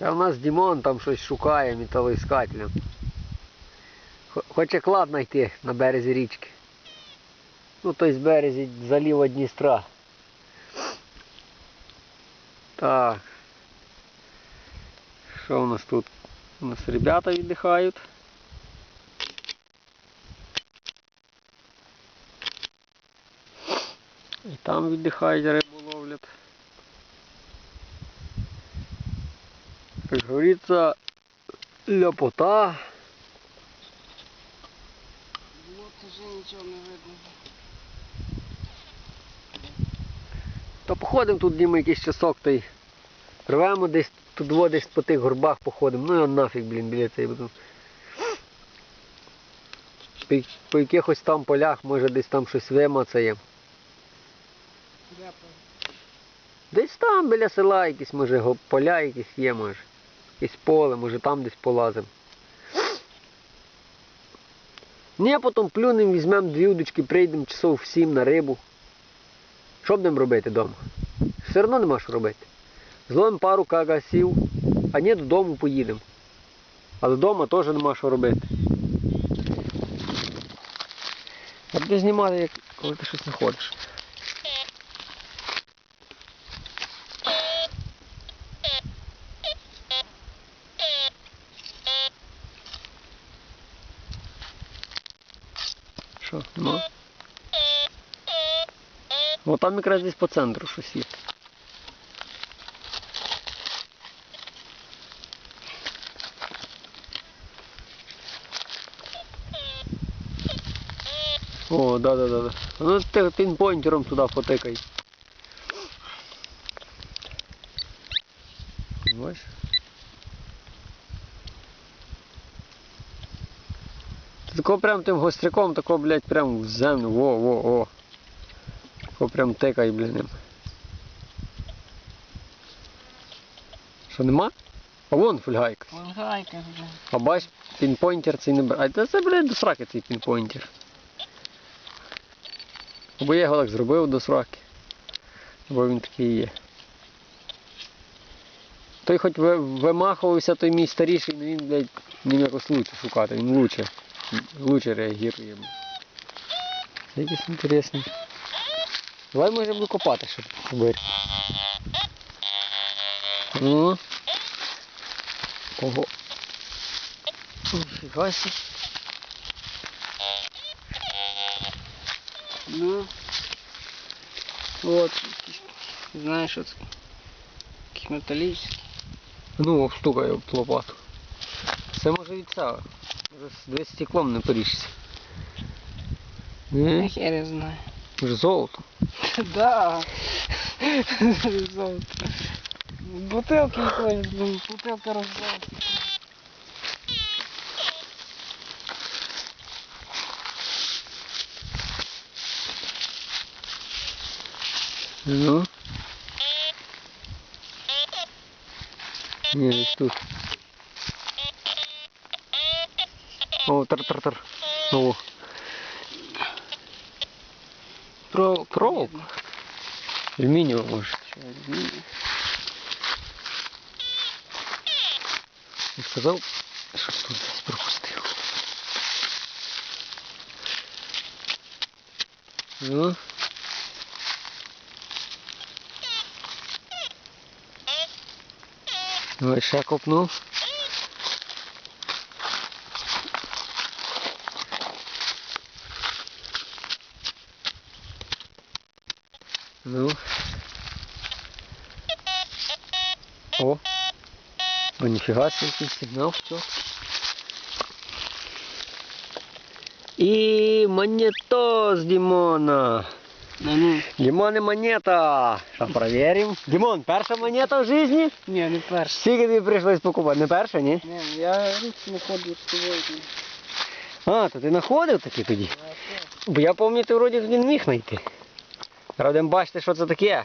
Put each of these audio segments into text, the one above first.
Це у нас Дімон там щось шукає металоіскателем. Хо- Хоче клад знайти на березі річки. Ну, той з березі заліва Дністра. Так. Що у нас тут? У нас ребята віддихають. І там віддихають, рибу Як говориться, ляпота. Вот уже нічого не видно. То походимо тут Діма якийсь часок, та й рвемо десь тут во, десь по тих горбах походимо. Ну його нафіг, блін, біля цієї буду. По, по якихось там полях, може десь там щось вимацаємо. Дякую. Десь там біля села якісь, може, поля якісь є, може. Якесь поле, може там десь полазимо. Ні, потім плюнемо, візьмемо дві удочки, прийдемо часов в сім на рибу. Що будемо робити вдома? Все одно нема що робити. Зловимо пару кагасів, а ні, додому поїдемо. А додому теж нема що робити. А буде знімати, коли ти щось знаходиш. Що, нема? О, там якраз десь по центру щось є. О, да, да, да, да. Ну ти пінпойнтером туди потикай. Бачиш? Ти Тако прям тим гостряком, тако, блядь, прям в землю. Во, во, во. Тако прям тикай, блядь, ним. Що нема? А вон фульгайка. Вангайка вже. А бач, пінпойнтер цей не бере. А це, блядь, до сраки цей пінпойнтер. Або я його так зробив до сраки. Або він такий є. Той хоч вимахувався, той мій старіший, але він, блядь, ним якось лучше шукати, він лучше. Лучше реагує. Це якийсь. Давай може буду копати, щоб побити. Ну. Ого. Ніфіга сі. Ну. От. якийсь, Знаєш, що це? Металічний. Ну, стукає об лопату. Це може від цього. Може з десь стеклом не поріжся. Я Не, хер я знаю. може золото. Да. Золото. Бутилки якоїсь, блин, бутилка роздавати. Ну. Ні, десь тут. О, тар-тар-тар. О, Про Проволока? алюмінієва може. Він сказав, що тут десь пропустив. Ну. Давай ще копну. Ну. О. О, ніфіга себе, сигнал, все. І монетоз Дімона. Ну, ну. Дімон і монета. Що, перевіримо? Дімон, перша монета в житті? Ні, не перший. Скільки тобі прийшлось покупати? Не перша, ні? Ні, я руки не ходжу з тобою. А, то ти знаходив такі тоді? Бо я пам'ятаю, ти вроді тоді не міг знайти. Радим бачити, що це таке.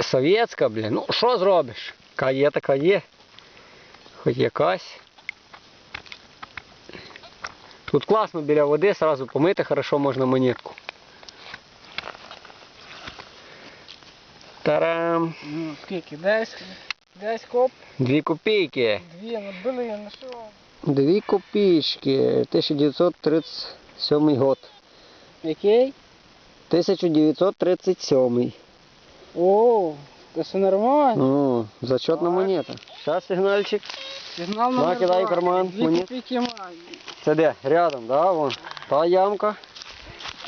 Совєтська, блін. Ну, що зробиш? Яка є, така є. Хоч якась. Тут класно біля води, сразу помити, хорошо можна монетку. Тарам. Ну, скільки? 10? Десь коп, Дві копійки. дві, ну блин, ну що? Дві копійки. 1937 год. Який? 1937. О, це все нормально. О, зачетна монета. Зараз сигнальчик. Сигнал На, номер кидай два. в карман, Дві мені. копійки маю. Це де? Рядом, да? Вон. Та ямка.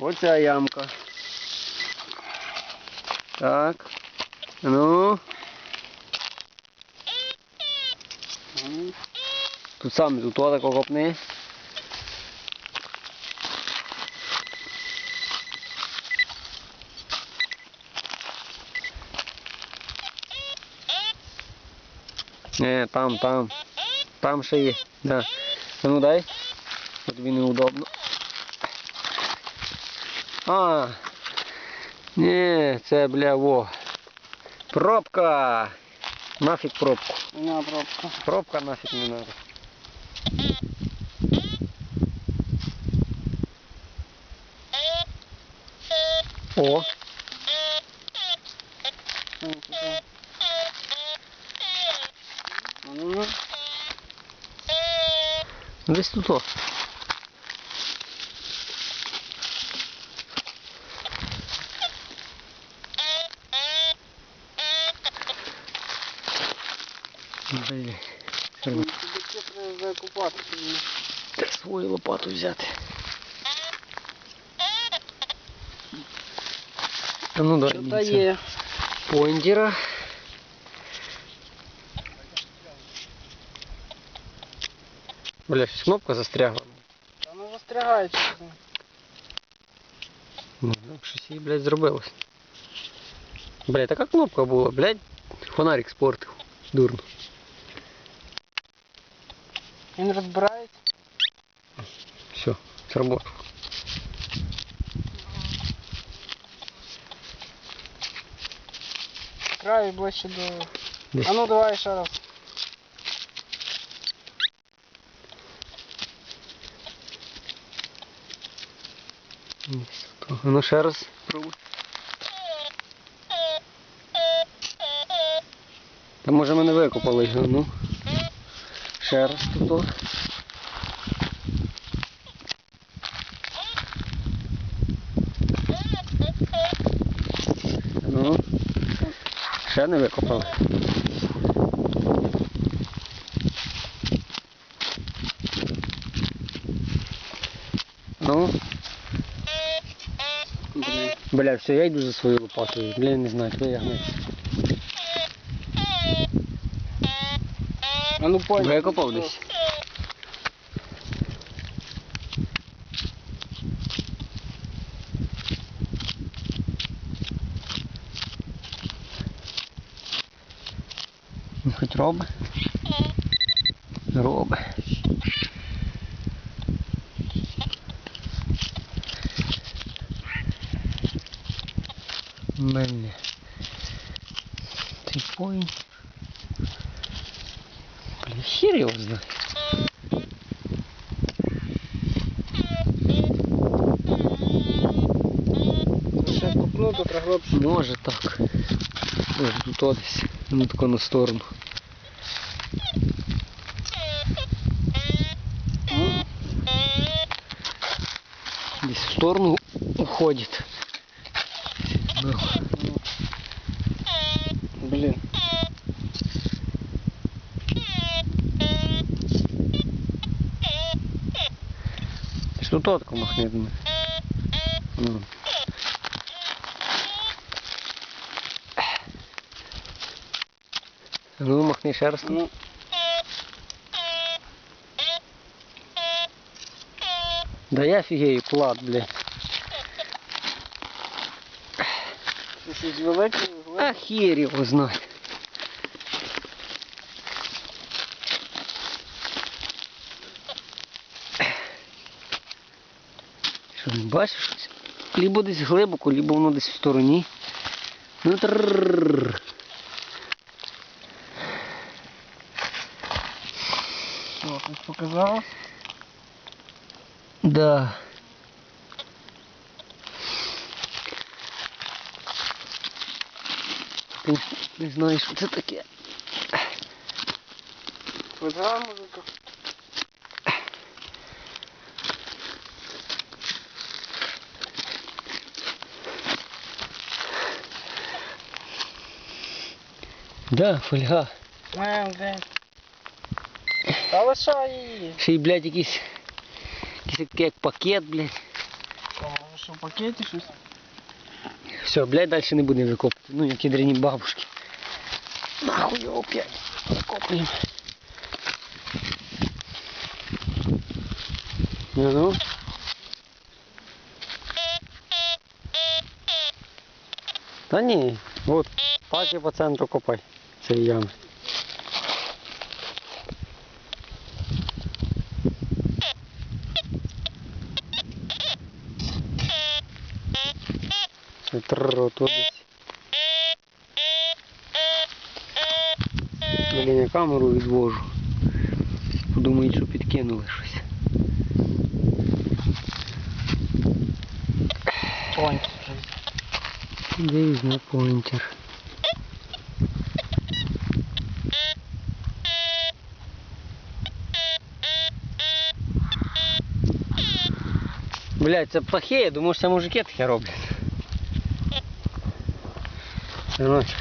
Оця ямка. Так. Ну. Тут сам тут отако копни. Не, там, там. Там ще є. Да. А ну дай. Бо Тобі неудобно. А. Ні, це бля во. Пробка. Нафіг пробку. На пробку. Пробка нафиг не надо. О, Десь тут. О. Блін. Ну, Тобі це треба закупати. собі. Треба свою лопату взяти. А ну дай Що Бля, щось кнопка застрягла. Та ну застрягається. Ну, так щось їй, блядь, зробилось. Бля, така кнопка була, блядь, фонарик спортив. Дурно. Він розбирається. Все, сработало. Краю ближче до... Десь. А ну давай ще раз. Ну ще раз пробуй. Та може мене викопали його, ну. Ще раз тут. Ну. Ще не викопали. Бля, все, я йду за своєю лопатою. Бля, не знаю, твоя гнець. А ну понял. Викопав десь. Ну, Хоч роби. Роби. Мене. Ти поїнь. Блін, хір його знає. Ще купнути, треба глибше. Може так. Може тут о десь. Ну тако на сторону. Ну, Десь в сторону уходит. Ну, Блін. Що мене? Ну. Ну, махни ще раз. Ну, Да я фігею, плат, бля. це щось велике, його знає. Що не бачиш щось? Лібо десь глибоко, лібо воно десь в стороні. Ну трррррр. Що, щось показалось? Да. Ти не знаєш, що це таке. Швидка музика. Да, фольга. Мем, блядь. Та лишай її. Ще й, блядь, якийсь. Якийсь такий як пакет, блядь. Що, може, що в пакеті щось? Все, блядь, далі не будемо викопувати. Ну, які дрені бабушки. Нахуй його опять закопуємо. Ну, ну. Та ні, от, так і по центру копай Цієї ями. Десь. Блін, я камеру відвожу. Подумають, що підкинули щось. Понь. Де візьме поінтер? Блять, це птахи, я думаю, що це мужики таке роблять. Синочок.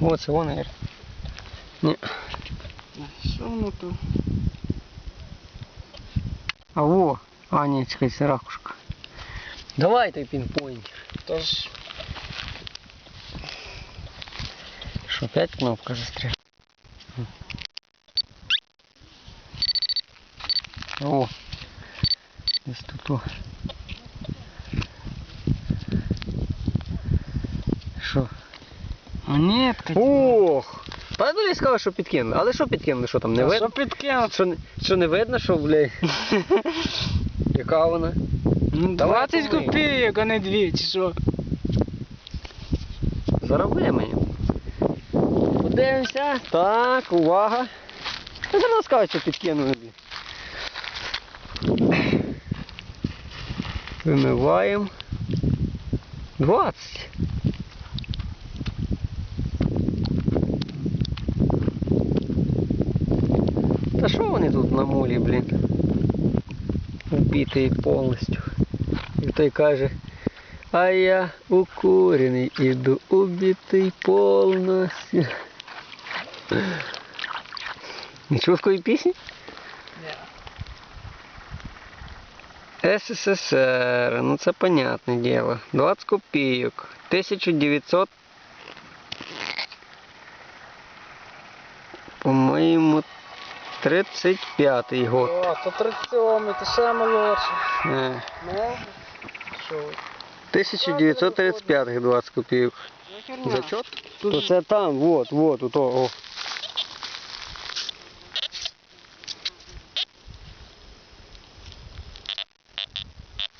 О, це воно, Ір. Ні. Що воно тут? А во, а ні, чекай, це ракушка. Давай той пінпойнтер. Тож, опять кнопка застряла? О, десь тут. О. Що? монетка. Ох! Ну я сказав, що підкинули. Але що підкинули? Що там не видно? Що підкинути? Що, не- що не видно, що, блядь? Яка вона? Ну, Давай 20 помий. копійок, а не 2, чи що? Зароби мені. Подивимося. Так, увага. Я зараз скажу, що підкинули. блін. Вимиваємо. 20. Та що вони тут на молі, блін? Убитий повністю. І той каже, а я укурений, іду убитий повністю. Не чув такої пісні? СССР, ну це понятне діло. 20 копійок. 1900. По-моєму, 35-й год. О, то 37, то ще молодше. Е, Ну, що? 1935 20 копійок. Зачет? То це там, вот, вот, ото, о.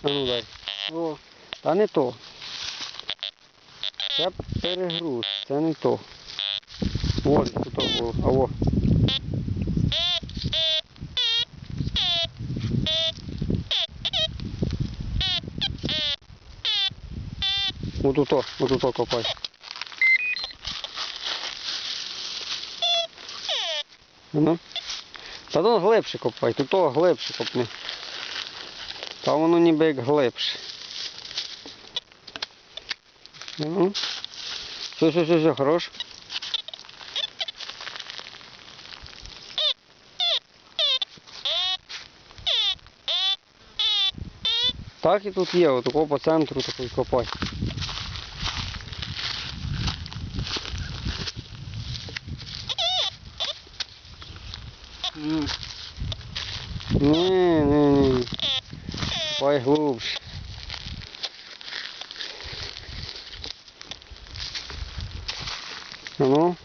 Ну дай. О, та не то. Це перегруз, це не то. Вот, тут о, а во. Вот ото, вот ото копай. Ну. Та тут глибше копай, тут глибше копни. Та воно ніби як глибше. Ну. Все, все, все, все, хорош. Так і тут є, отако по центру такий копай. Ні, ні, ні. Копай глубже. А Ну.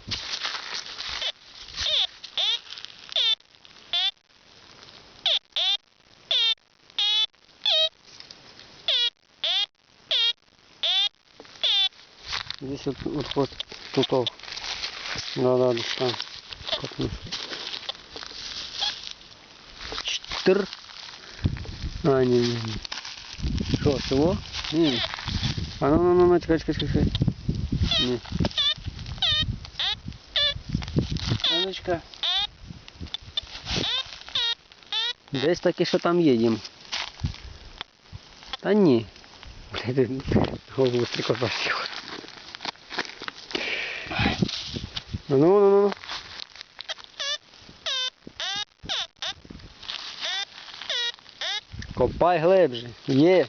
Здесь вот, вот, вот тут. о. Да, да, да, там. Копнешь. Четыр. А, не, не, не. Що, село? Ні. А ну ну ну ну чекай, чекай, чекай. Ні. Анечка. Десь таки, що там є їм. Та ні. Блядь, голову стрікоза сіла. Ну ну ну ну. Копай глибже. Є.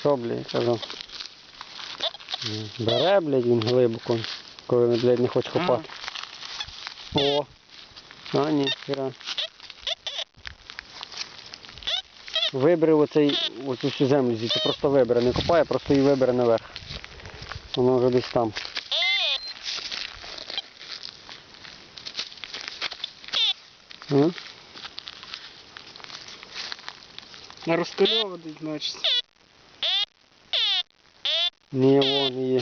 Що, блядь? М, Бере, блядь, він глибоко, коли він, блядь, не хоче копати. О. А, ні, хіра. Вибери оцей, оцю всю землю звідси, просто вибере, не копає, просто її вибере наверх. Воно вже десь там. А? На розкольовувати, значить. Ні, вон є.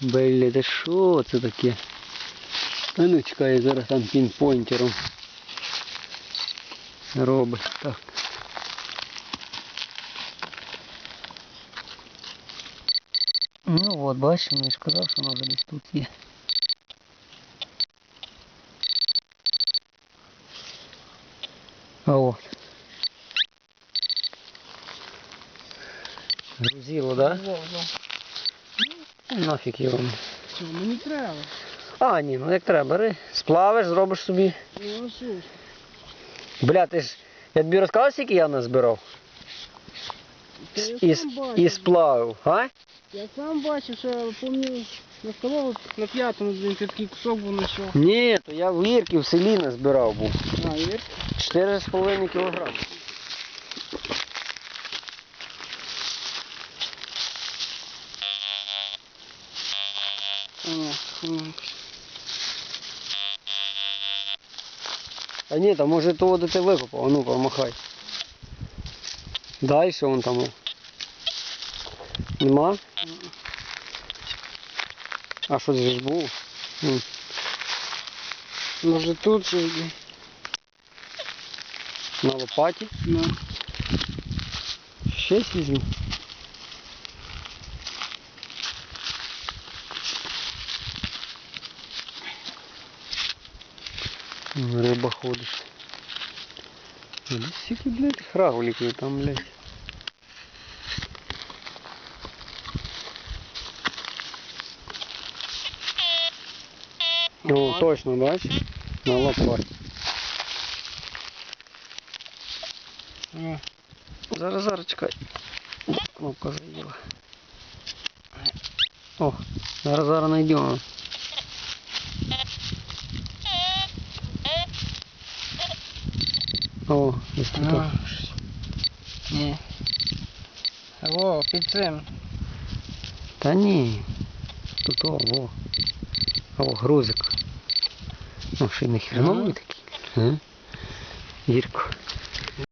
Бля, та що це таке? Та ну чекай, зараз там пінпойнтером робить. Так. Ну от, бачиш, я ж казав, що воно вже десь тут є. Да? Во, во. Нафіг його. Що, мені треба. А, ні, ну як треба, бери, сплавиш, зробиш собі. Ну? Бля, ти ж. Я тобі розказав, скільки я назбирав? І, і сплавив, а? Я сам бачив, що я пам'ятаю, на столову на п'ятому, такий кусок був знайшов. Ні, то я в Лірки в селі назбирав був. А, і вір? 4,5 кілограми. А, м. А ні, там може того де ти викопав, а ну помахай. Далі вон там. Нема? А що це ж був? Може тут щось. На лопаті. Ну. Щось візьму. Риба ходить. Десь скільки, блядь, хравликів там, блядь. О, точно, бачиш? На лопаті. А, Зараз, зараз, чекай. Кнопка заїла. О, зараз, зараз знайдемо. О, десь тут. щось. Ні. Во, під цим. Та ні. Тут о, во. О, грузик. Ну, ще й не хреновий такий. Гірко.